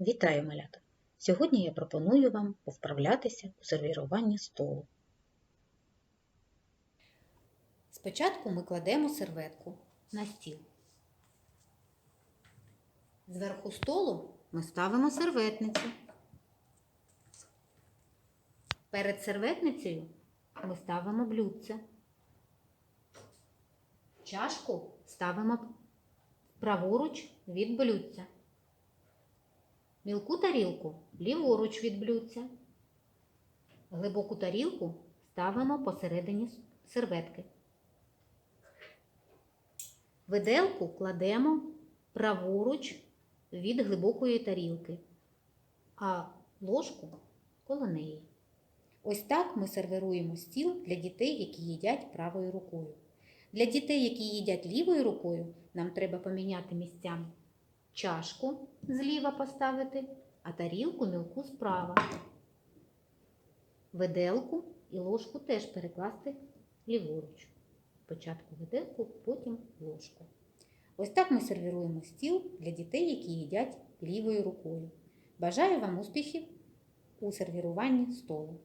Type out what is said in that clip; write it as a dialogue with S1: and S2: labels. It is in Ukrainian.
S1: Вітаю, малята! Сьогодні я пропоную вам повправлятися у сервіруванні столу. Спочатку ми кладемо серветку на стіл. Зверху столу ми ставимо серветницю. Перед серветницею ми ставимо блюдце. Чашку ставимо праворуч від блюдця. Мілку тарілку ліворуч від блюдця. Глибоку тарілку ставимо посередині серветки. Виделку кладемо праворуч від глибокої тарілки, а ложку коло неї. Ось так ми сервіруємо стіл для дітей, які їдять правою рукою. Для дітей, які їдять лівою рукою, нам треба поміняти місцями чашку зліва поставити, а тарілку мілку справа. Виделку і ложку теж перекласти ліворуч. Спочатку виделку, потім ложку. Ось так ми сервіруємо стіл для дітей, які їдять лівою рукою. Бажаю вам успіхів у сервіруванні столу.